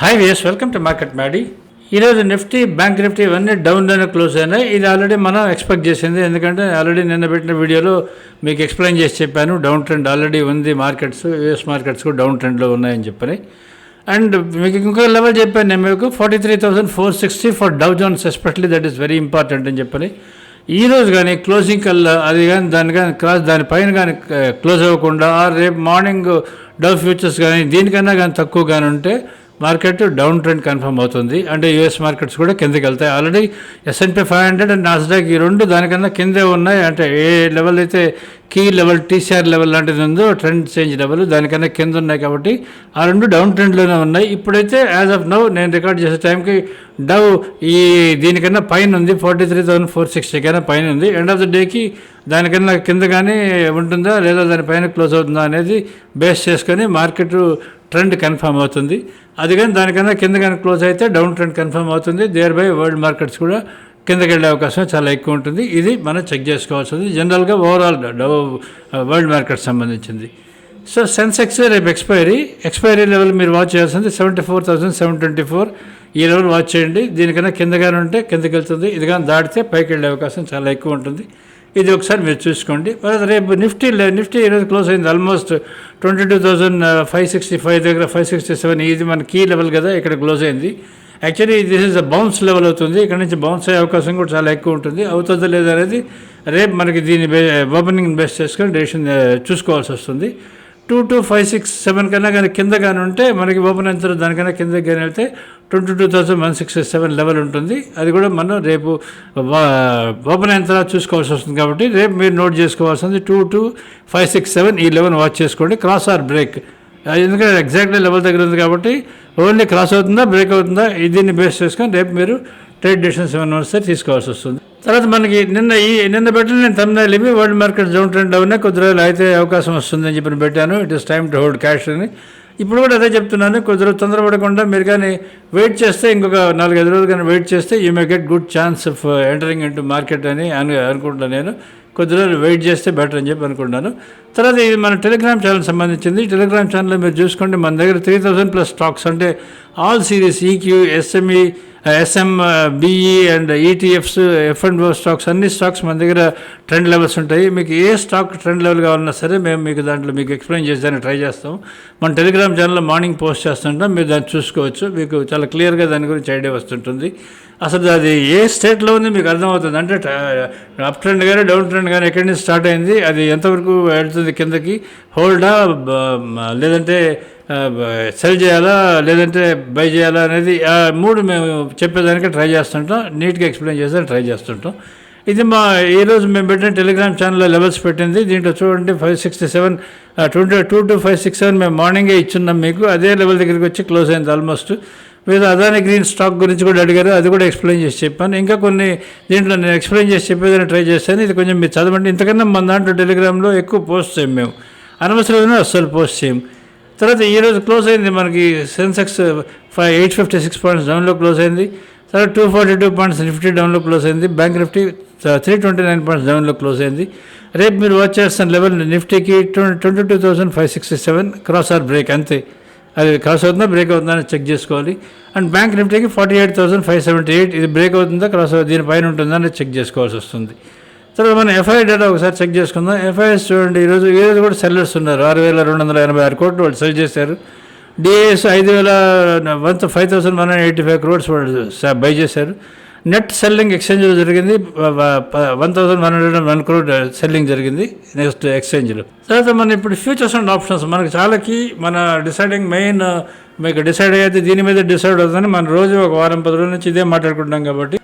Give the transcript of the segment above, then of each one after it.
Hi viewers welcome to market Maddy ఈరోజు Nifty bank Nifty ఇవన్నీ డౌన్లోనే క్లోజ్ అయినాయి. ఇది ఆల్రెడీ మనం ఎక్స్పెక్ట్ చేసింది. ఎందుకంటే ఆల్రెడీ నిన్న పెట్టిన వీడియోలో మీకు ఎక్స్ప్లెయిన్ చేసి చెప్పాను. డౌన్ ట్రెండ్ ఆల్రెడీ ఉంది. మార్కెట్స్ యూఎస్ మార్కెట్స్ కూడా డౌన్ ట్రెండ్లో ఉన్నాయని చెప్పని. అండ్ మీకు ఇంకొక లెవెల్ చెప్పాను నేను మీకు. Forty three thousand four sixty for Dow Jones especially that is very important అని చెప్పని. ఈ రోజు కానీ క్లోజింగ్ కల్లా అది కానీ దాని కానీ క్రాస్ దానిపైన కానీ క్లోజ్ అవ్వకుండా ఆర్ రేపు మార్నింగ్ డౌ ఫ్యూచర్స్ కానీ దీనికన్నా కానీ తక్కువ కానీ ఉంటే మార్కెట్ డౌన్ ట్రెండ్ కన్ఫర్మ్ అవుతుంది. అంటే యూఎస్ మార్కెట్స్ కూడా కిందకి వెళ్తాయి. Already S&P five hundred and Nasdaq ఈ రెండు దానికన్నా కిందే ఉన్నాయి. అంటే ఏ లెవెల్ అయితే కీ లెవెల్ టీసీఆర్ లెవెల్ లాంటిది ఉందో ట్రెండ్ చేంజ్ లెవెల్ దానికన్నా కింద ఉన్నాయి కాబట్టి ఆ రెండు డౌన్ ట్రెండ్లోనే ఉన్నాయి. ఇప్పుడైతే యాజ్ ఆఫ్ నౌ నేను రికార్డ్ చేసే టైంకి డవ్ ఈ దీనికన్నా పైన ఉంది. Forty three thousand four sixty కన్నా పైన ఉంది. ఎండ్ ఆఫ్ ద డేకి దానికన్నా కింద కానీ ఉంటుందా? లేదా దానిపైన క్లోజ్ అవుతుందా అనేది బేస్ చేసుకొని మార్కెట్ ట్రెండ్ కన్ఫర్మ్ అవుతుంది. అది కానీ దానికన్నా కింద కానీ క్లోజ్ అయితే డౌన్ ట్రెండ్ కన్ఫర్మ్ అవుతుంది. దేర్ బై వరల్డ్ మార్కెట్స్ కూడా కిందకి వెళ్ళే అవకాశం చాలా ఎక్కువ ఉంటుంది. ఇది మనం చెక్ చేసుకోవాల్సింది. జనరల్గా ఓవరాల్ వరల్డ్ మార్కెట్ సంబంధించింది. సో సెన్సెక్స్ రేపు ఎక్స్పైరీ ఎక్స్పైరీ లెవెల్ మీరు వాచ్ చేయాల్సింది seventy four thousand seven twenty four ఈ లెవెల్ వాచ్ చేయండి. దీనికన్నా కిందగానే ఉంటే కిందకి వెళ్తుంది. ఇది కానీ దాటితే పైకి వెళ్ళే అవకాశం చాలా ఎక్కువ ఉంటుంది. ఇది ఒకసారి మీరు చూసుకోండి. రేపు నిఫ్టీ నిఫ్టీ ఈరోజు క్లోజ్ అయింది almost twenty two thousand five sixty five దగ్గర ఫైవ్ సిక్స్టీ సెవెన్ ఇది మన కీ లెవెల్ కదా ఇక్కడ క్లోజ్ అయింది. Actually this is a bounce level అవుతుంది. ఇక్కడ నుంచి బౌన్స్ అయ్యే అవకాశం కూడా చాలా ఎక్కువ ఉంటుంది. అవుతుందో లేదో అనేది రేపు మనకి దీని ఓపెనింగ్ బెస్ట్ చేసుకొని డెసిషన్ చూసుకోవాల్సి వస్తుంది. Two two five six seven కన్నా కానీ కింద కానీ ఉంటే మనకి ఓపెన్ అయిన తర్వాత దానికన్నా కింద కానీ వెళ్తే twenty two thousand one six seven level ఉంటుంది. అది కూడా మనం రేపు ఓపెన్ అయిన తర్వాత చూసుకోవాల్సి వస్తుంది కాబట్టి రేపు మీరు నోట్ చేసుకోవాల్సింది two two five six seven ఈ లెవెన్ వాచ్ చేసుకోండి. Cross or break. ఎందుకంటే ఎగ్జాక్ట్లీ లెవెల్ దగ్గర ఉంది కాబట్టి ఓన్లీ క్రాస్ అవుతుందా బ్రేక్ అవుతుందా దీన్ని బేస్ చేసుకొని రేపు మీరు ట్రేడ్ డిస్టెన్స్ ఏమైనా వస్తే తీసుకోవాల్సి వస్తుంది. తర్వాత మనకి నిన్న ఈ నిన్న పెట్టిన నేను తమిళనాడు ఇవి వరల్డ్ మార్కెట్ జోన్ ట్రెండ్ అవునే కొద్ది రోజులు అయితే అవకాశం వస్తుందని చెప్పి పెట్టాను. It is time to hold cash అని. ఇప్పుడు కూడా అదే చెప్తున్నాను. కొద్ది రోజులు తొందరపడకుండా మీరు కానీ వెయిట్ చేస్తే ఇంకొక నాలుగైదు రోజులు కానీ వెయిట్ చేస్తే you may get good chance of entering into market అని అను అనుకుంటున్నాను నేను. కొద్ది రోజులు వెయిట్ చేస్తే బెటర్ అని చెప్పి అనుకుంటాను తర్వాత ఇది మన టెలిగ్రామ్ ఛానల్ సంబంధించింది. టెలిగ్రామ్ ఛానల్లో మీరు చూసుకోండి. మన దగ్గర త్రీ థౌసండ్ ప్లస్ స్టాక్స్ అంటే all series EQ SME SM BE and ETFs F and O stocks అన్ని స్టాక్స్ మన దగ్గర ట్రెండ్ లెవెల్స్ ఉంటాయి. మీకు ఏ స్టాక్ ట్రెండ్ లెవెల్ కావాలన్నా సరే మేము మీకు దాంట్లో మీకు ఎక్స్ప్లెయిన్ చేసేదాన్ని ట్రై చేస్తాం. మన టెలిగ్రామ్ ఛానల్లో మార్నింగ్ పోస్ట్ చేస్తుంటాం. మీరు దాన్ని చూసుకోవచ్చు. మీకు చాలా క్లియర్గా దాని గురించి ఐడియా వస్తుంటుంది. అసలు అది ఏ స్టేట్లో ఉంది మీకు అర్థమవుతుంది? అంటే అప్ ట్రెండ్ కానీ డౌన్ ట్రెండ్ కానీ ఎక్కడి నుంచి స్టార్ట్ అయింది? అది ఎంతవరకు వెళ్తుంది కిందకి? హోల్డా లేదంటే సెల్ చేయాలా? లేదంటే బై చేయాలా అనేది ఆ మూడు మేము చెప్పేదానికి ట్రై చేస్తుంటాం. నీట్గా ఎక్స్ప్లెయిన్ చేసేదానికి ట్రై చేస్తుంటాం. ఇది మా ఈరోజు మేము పెట్టిన టెలిగ్రామ్ ఛానల్లో లెవెల్స్ పెట్టింది. దీంట్లో చూడండి five sixty seven twenty two to five six seven మేము మార్నింగే ఇచ్చున్నాం మీకు. అదే లెవెల్ దగ్గరికి వచ్చి క్లోజ్ అయింది ఆల్మోస్ట్ మీరు అదాని గ్రీన్ స్టాక్ గురించి కూడా అడిగారు. అది కూడా ఎక్స్ప్లెయిన్ చేసి చెప్పాను. ఇంకా కొన్ని దీంట్లో నేను ఎక్స్ప్లెయిన్ చేసి చెప్పేదని ట్రై చేశాను. ఇది కొంచెం మీరు చదవండి. ఇంతకన్నా మన దాంట్లో టెలిగ్రామ్లో ఎక్కువ పోస్ట్ చేయం మేము. అనవసరమైన అస్సలు పోస్ట్ చేయం. తర్వాత ఈరోజు క్లోజ్ అయింది మనకి Sensex five eight fifty six points డౌన్లో క్లోజ్ అయింది. తర్వాత two forty two points Nifty డౌన్లో క్లోజ్ అయింది. Bank Nifty three twenty nine points డౌన్లో క్లోజ్ అయింది. రేపు మీరు వాచ్ చేస్తున్న level నిఫ్టీకి twenty two thousand five sixty seven cross or break అంతే. అది క్రాస్ అవుతుందా బ్రేక్ అవుతుందా అని చెక్ చేసుకోవాలి. And bank నిఫ్టీకి forty eight thousand five seventy eight ఇది బ్రేక్ అవుతుందా క్రాస్ దీనిపైన ఉంటుందా అని చెక్ చేసుకోవాల్సి వస్తుంది. తర్వాత మనం ఎఫ్ఐ డేటా ఒకసారి చెక్ చేసుకుందాం. ఎఫ్ఐఎస్ చూడండి ఈరోజు ఈరోజు కూడా సెల్లర్స్ ఉన్నారు. ఆరు వేల రెండు వందల ఎనభై ఆరు కోట్లు వాళ్ళు సెల్ చేశారు. డిఏఎస్ ఐదు వేల one five thousand one hundred eighty five crores వాళ్ళు బై చేశారు. నెట్ సెల్లింగ్ ఎక్స్చేంజ్లో జరిగింది. One thousand one hundred one crore selling జరిగింది నెక్స్ట్ ఎక్స్చేంజ్లో. తర్వాత మనం ఇప్పుడు ఫ్యూచర్స్ అండ్ ఆప్షన్స్ మనకి చాలాకి మన డిసైడింగ్ మెయిన్ మీకు డిసైడ్ అయ్యేది దీని మీద డిసైడ్ అవుతుందని మనం రోజు ఒక వారం పది రోజుల నుంచి ఇదే మాట్లాడుకుంటాం కాబట్టి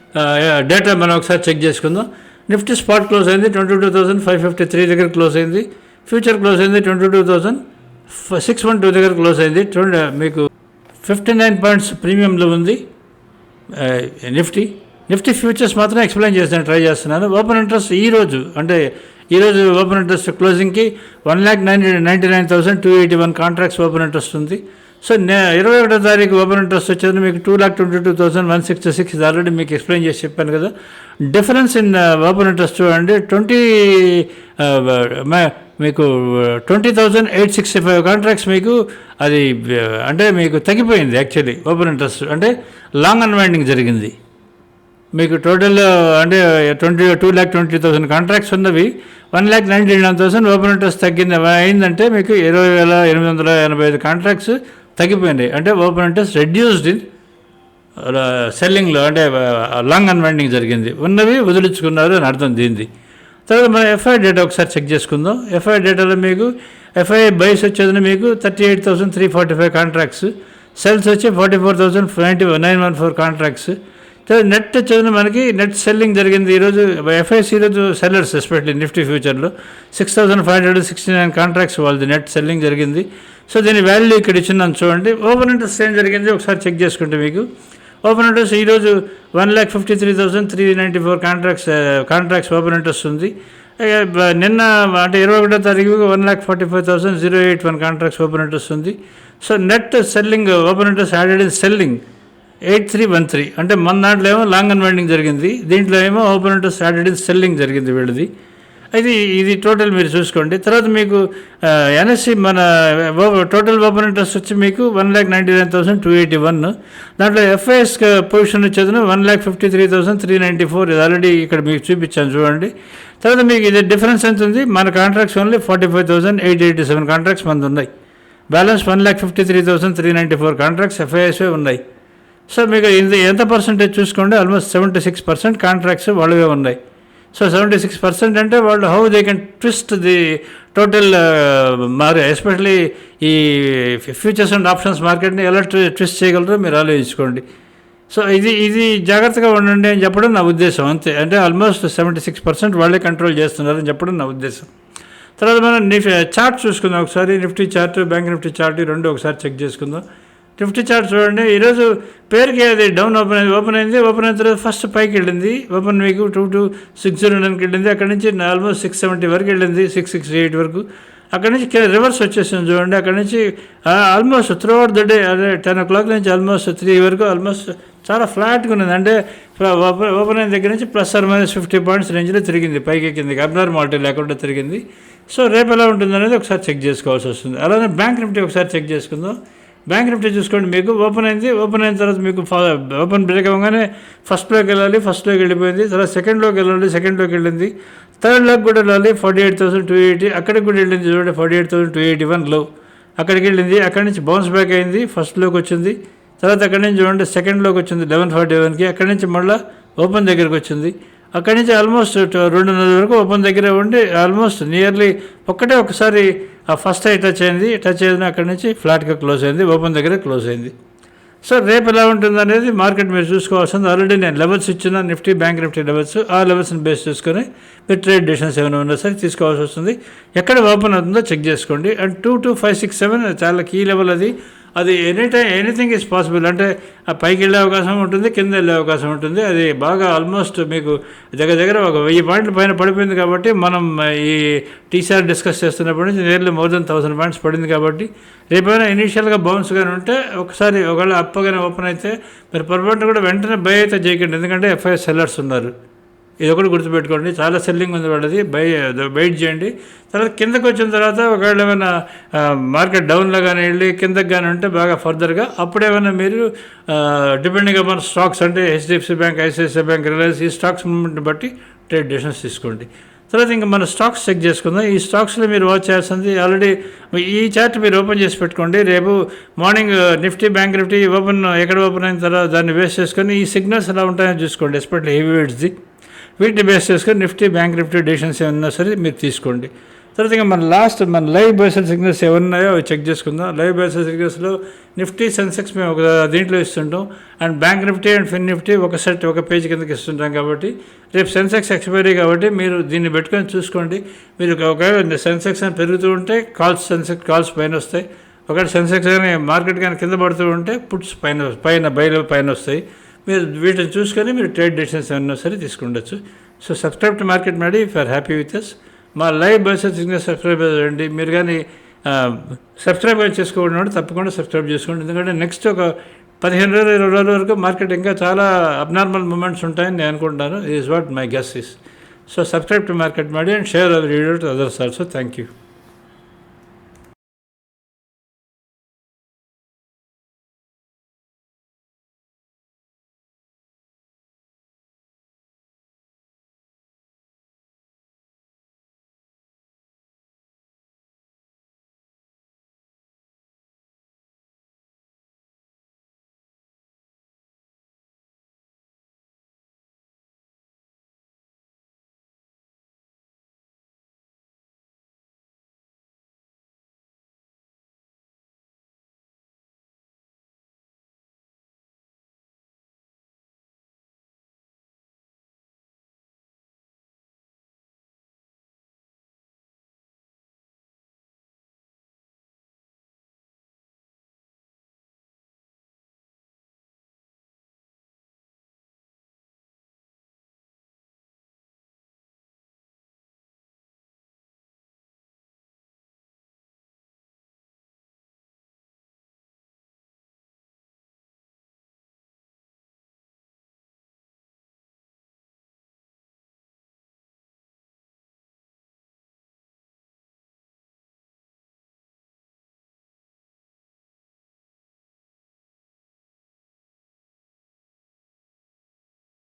డేటా మనం ఒకసారి చెక్ చేసుకుందాం. నిఫ్టీ స్పాట్ క్లోజ్ అయింది twenty two thousand five fifty three దగ్గర క్లోజ్ అయింది. ఫ్యూచర్ క్లోజ్ అయింది twenty two thousand six one two దగ్గర క్లోజ్ అయింది. ట్వంటీ మీకు ఫిఫ్టీ నైన్ పాయింట్స్ ప్రీమియంలో ఉంది. నిఫ్టీ నిఫ్టీ ఫ్యూచర్స్ మాత్రం ఎక్స్ప్లెయిన్ చేస్తాను ట్రై చేస్తున్నాను. ఓపెన్ ఇంట్రెస్ట్ ఈ రోజు అంటే ఈరోజు open interest క్లోజింగ్కి one lakh nine ninety nine thousand two eighty one contracts open interest ఉంది. సో నే ఇరవై ఒకటో తారీఖు ఓపెన్ ఇంట్రెస్ట్ వచ్చేది మీకు two lakh twenty two thousand one sixty six ఇది ఆల్రెడీ మీకు ఎక్స్ప్లెయిన్ చేసి చెప్పాను కదా. డిఫరెన్స్ ఇన్ ఓపెన్ ఇంట్రెస్ట్ అంటే ట్వంటీ మీకు twenty thousand eight sixty five contracts మీకు అది uh, అంటే మీకు తగ్గిపోయింది యాక్చువల్లీ ఓపెన్ ఇంట్రెస్ట్ అంటే లాంగ్ అన్వైండింగ్ జరిగింది. మీకు టోటల్ అంటే twenty two lakh twenty thousand contracts ఉన్నవి. One lakh ninety nine thousand open interest తగ్గింది అయిందంటే మీకు ఇరవై వేల ఎనిమిది వందల ఎనభై ఐదు కాంట్రాక్ట్స్ తగ్గిపోయినాయి. అంటే ఓపెన్ ఇంట్రెస్ట్ రెడ్యూస్డ్ ఇన్ సెల్లింగ్లో అంటే లాంగ్ అన్వైండింగ్ జరిగింది. ఉన్నవి వదిలించుకున్నారు అని అర్థం దీనిది. తర్వాత మనం ఎఫ్ఐ డేటా ఒకసారి చెక్ చేసుకుందాం. ఎఫ్ఐ డేటాలో మీకు ఎఫ్ఐ బైస్ వచ్చేది మీకు thirty eight thousand three forty five contracts sells వచ్చి forty four thousand ninety nine one four contracts net చదివిన మనకి నెట్ సెల్లింగ్ జరిగింది ఈరోజు ఎఫ్ఐసి ఈరోజు సెల్లర్స్ ఎస్పెషల్లీ నిఫ్టీ ఫ్యూచర్లో six thousand five hundred sixty nine contracts వాళ్ళది నెట్ సెల్లింగ్ జరిగింది. సో దీని వాల్యూ ఇక్కడ ఇచ్చిందని చూడండి. ఓపెన్ ఇంట్రెస్ట్ ఏం జరిగింది? ఒకసారి చెక్ చేసుకుంటే మీకు. ఓపెన్ ఇంట్రెస్ట్ ఈరోజు one lakh fifty three thousand three ninety four contracts contracts open interest ఉంది. Uh, నిన్న అంటే ఇరవై ఒకటో తారీఖు one lakh forty five thousand zero eight one contracts open interest ఉంది. So net selling open interest added in selling eight three one three. అంటే మన దాంట్లో ఏమో లాంగ్ అన్వైండింగ్ జరిగింది. దీంట్లో ఏమో ఓపెన్ ఇంట్రెస్ట్ యాడెడ్ సెల్లింగ్ జరిగింది వీళ్ళది. ఇది ఇది టోటల్ మీరు చూసుకోండి. తర్వాత మీకు ఎన్ఎస్సి మన టోటల్ ఓపెన్ ఇంట్రెస్ట్ వచ్చి మీకు one lakh ninety nine thousand two eighty one. దాంట్లో ఎఫ్ఐఎస్ పొజిషన్ వచ్చేది one lakh fifty three thousand three ninety four. ఇది ఆల్రెడీ ఇక్కడ మీకు చూపించాను చూడండి. తర్వాత మీకు ఇది డిఫరెన్స్ ఎంత ఉంది? మన contracts only forty five thousand eight eighty seven contracts మంది ఉన్నాయి balance one lakh fifty three thousand three ninety four contracts ఎఫ్ఐఎస్ఏ ఉన్నాయి. సో మీకు ఇంత ఎంత పర్సెంటేజ్ చూసుకోండి almost seventy six percent contracts వాళ్ళవే ఉన్నాయి. సో సెవెంటీ సిక్స్ పర్సెంట్ అంటే వాళ్ళు how they can twist the total మారే ఎస్పెషలీ ఈ ఫ్యూచర్స్ అండ్ ఆప్షన్స్ మార్కెట్ని ఎలా ట్విస్ట్ చేయగలరో మీరు ఆలోచించుకోండి. సో ఇది ఇది జాగ్రత్తగా ఉండండి అని చెప్పడం నా ఉద్దేశం అంతే. అంటే ఆల్మోస్ట్ సెవెంటీ సిక్స్ పర్సెంట్ వాళ్ళే కంట్రోల్ చేస్తున్నారని చెప్పడం నా ఉద్దేశం. తర్వాత మనం నిఫ్ చార్ట్ చూసుకుందాం ఒకసారి. Nifty chart bank Nifty chart రెండు ఒకసారి చెక్ చేసుకుందాం. ఫిఫ్టీ చార్ట్ చూడండి. ఈరోజు పేరుకి అది డౌన్ ఓపెన్ అయింది? ఓపెన్ అయింది. ఓపెన్ అయిన తర్వాత ఫస్ట్ పైకి వెళ్ళింది. ఓపెన్ మీకు టూ టూ సిక్స్ జీరో నైన్కి వెళ్ళింది. అక్కడ నుంచి ఆల్మోస్ట్ సిక్స్ సెవెంటీ వరకు వెళ్ళింది. సిక్స్ సిక్స్ ఎయిట్ వరకు. అక్కడ నుంచి రివర్స్ వచ్చేసింది చూడండి. అక్కడ నుంచి almost throughout the day అదే టెన్ ఓ క్లాక్ నుంచి ఆల్మోస్ట్ త్రీ వరకు ఆల్మోస్ట్ చాలా ఫ్లాట్గా ఉన్నది. అంటే ఓపెన్ ఓపెన్ అయిన దగ్గర నుంచి plus or minus fifty points రేంజ్లో తిరిగింది. పైకి కిందకి అబ్నార్మాలిటీ లేకుండా తిరిగింది. సో రేపు ఎలా ఉంటుంది అనేది ఒకసారి చెక్ చేసుకోవాల్సి వస్తుంది. అలానే బ్యాంక్ నిఫ్టీ ఒకసారి చెక్ చేసుకుందాం. బ్యాంక్ నిఫ్టీ చూసుకోండి. మీకు ఓపెన్ అయింది. ఓపెన్ అయిన తర్వాత మీకు ఫా- ఓపెన్ బ్రేక్ అవ్వగానే ఫస్ట్లోకి వెళ్ళాలి. ఫస్ట్లోకి వెళ్ళిపోయింది. తర్వాత సెకండ్లోకి వెళ్ళాలి. సెకండ్లోకి వెళ్ళింది. థర్డ్లోకి కూడా వెళ్ళాలి. Forty eight thousand two eighty. అక్కడికి కూడా వెళ్ళింది చూడండి. Forty eight thousand two eighty వన్లో అక్కడికి వెళ్ళింది. అక్కడి నుంచి బౌన్స్ బ్యాక్ అయింది. ఫస్ట్లోకి వచ్చింది. తర్వాత అక్కడి నుంచి చూడండి. సెకండ్లోకి వచ్చింది. లెవెన్ ఫార్టీ వన్కి అక్కడి నుంచి మళ్ళీ ఓపెన్ దగ్గరికి వచ్చింది. అక్కడి నుంచి ఆల్మోస్ట్ రెండున్నర వరకు ఓపెన్ దగ్గరే ఉండి ఆల్మోస్ట్ నియర్లీ ఒక్కటే ఒకసారి ఫస్ట్ అయి టచ్ అయింది టచ్ అయింది అక్కడి నుంచి ఫ్లాట్గా క్లోజ్ అయింది ఓపెన్ దగ్గర క్లోజ్ అయింది. సో రేపు ఎలా ఉంటుంది అనేది మార్కెట్ మీరు చూసుకోవాల్సింది. ఆల్రెడీ నేను లెవెల్స్ ఇచ్చిన నిఫ్టీ బ్యాంక్ నిఫ్టీ లెవెల్స్ ఆ లెవెల్స్ని బేస్ చేసుకొని మీరు ట్రేడ్ డిషన్స్ ఏమైనా ఉన్నా సరే తీసుకోవాల్సి వస్తుంది. ఎక్కడ ఓపెన్ అవుతుందో చెక్ చేసుకోండి. And two two five six seven చాలా కీ లెవెల్ అది. అది any time anything is possible అంటే ఆ పైకి వెళ్ళే అవకాశం ఉంటుంది కింద వెళ్ళే అవకాశం ఉంటుంది. అది బాగా ఆల్మోస్ట్ మీకు దగ్గర దగ్గర ఒక వెయ్యి పాయింట్ల పైన పడిపోయింది కాబట్టి మనం ఈ టీసీఆర్ డిస్కస్ చేస్తున్నప్పటి నుంచి nearly more than thousand points పడింది కాబట్టి రేపైనా ఇనీషియల్గా బౌన్స్ కానీ ఉంటే ఒకసారి ఒకవేళ అప్పగానే ఓపెన్ అయితే మీరు పొరపాటున కూడా వెంటనే బై అయితే చేయకండి ఎందుకంటే ఎఫ్ఐఎస్ సెల్లర్స్ ఉన్నారు. ఇది ఒకటి గుర్తుపెట్టుకోండి. చాలా సెల్లింగ్ ఉంది వాళ్ళది. బై వెయిట్ చేయండి. తర్వాత కిందకు వచ్చిన తర్వాత ఒకవేళ ఏమైనా మార్కెట్ డౌన్లో కానీ వెళ్ళి కిందకి కానీ ఉంటే బాగా ఫర్దర్గా అప్పుడేమైనా మీరు డిపెండింగ్ అపాన్ స్టాక్స్ అంటే HDFC bank ICICI bank Reliance ఈ స్టాక్స్ మూమెంట్ని బట్టి ట్రేడ్ డెసిషన్స్ తీసుకోండి. తర్వాత ఇంకా మన స్టాక్స్ చెక్ చేసుకుందాం. ఈ స్టాక్స్లో మీరు వాచ్ చేయాల్సింది ఆల్రెడీ ఈ చార్ట్ మీరు ఓపెన్ చేసి పెట్టుకోండి. రేపు morning Nifty bank Nifty open ఎక్కడ ఓపెన్ అయిన తర్వాత దాన్ని వేస్ట్ చేసుకొని ఈ సిగ్నల్స్ ఎలా ఉంటాయో చూసుకోండి. ఎస్పెషల్లీ హెవీ వెయిట్స్ది వీటిని బేస్ చేసుకొని నిఫ్టీ బ్యాంక్ నిఫ్టీ డెసిషన్స్ ఏమన్నా సరే మీరు తీసుకోండి. తర్వాత ఇంకా మన లాస్ట్ మన లైవ్ బేసల్ సిగ్నల్స్ ఏమన్నాయో అవి చెక్ చేసుకుందాం. లైవ్ బేసల్ సిగ్నల్స్లో నిఫ్టీ సెన్సెక్స్ మేము ఒక దీంట్లో ఇస్తుంటాం. And bank Nifty and Fin Nifty ఒక సెట్ ఒక పేజ్ కిందకి ఇస్తుంటాం కాబట్టి రేపు సెన్సెక్స్ ఎక్స్పైరీ కాబట్టి మీరు దీన్ని పెట్టుకొని చూసుకోండి. మీరు ఒకవేళ సెన్సెక్స్ అని పెరుగుతూ ఉంటే కాల్స్ సెన్సెక్స్ కాల్స్ పైన వస్తాయి. ఒకవేళ సెన్సెక్స్ కానీ మార్కెట్ కానీ కింద పడుతూ ఉంటే పుట్స్ పైన పైన బయలు పైన వస్తాయి. మీరు వీటిని చూసుకొని మీరు ట్రేడ్ డెసిషన్స్ ఏమన్నా సరే తీసుకుండొచ్చు. So subscribe to market madam if are happy with us మా లైవ్ బర్సెస్ ఇంకా సబ్స్క్రైబ్ చేయండి. మీరు కానీ సబ్స్క్రైబ్ చేసుకోండి తప్పకుండా సబ్స్క్రైబ్ చేసుకోండి. ఎందుకంటే నెక్స్ట్ ఒక పదిహేను రోజులు ఇరవై రోజుల వరకు మార్కెట్ ఇంకా చాలా అబ్నార్మల్ మూమెంట్స్ ఉంటాయని నేను అనుకుంటాను is what my guess is so subscribe to market madam and share our video to others also thank you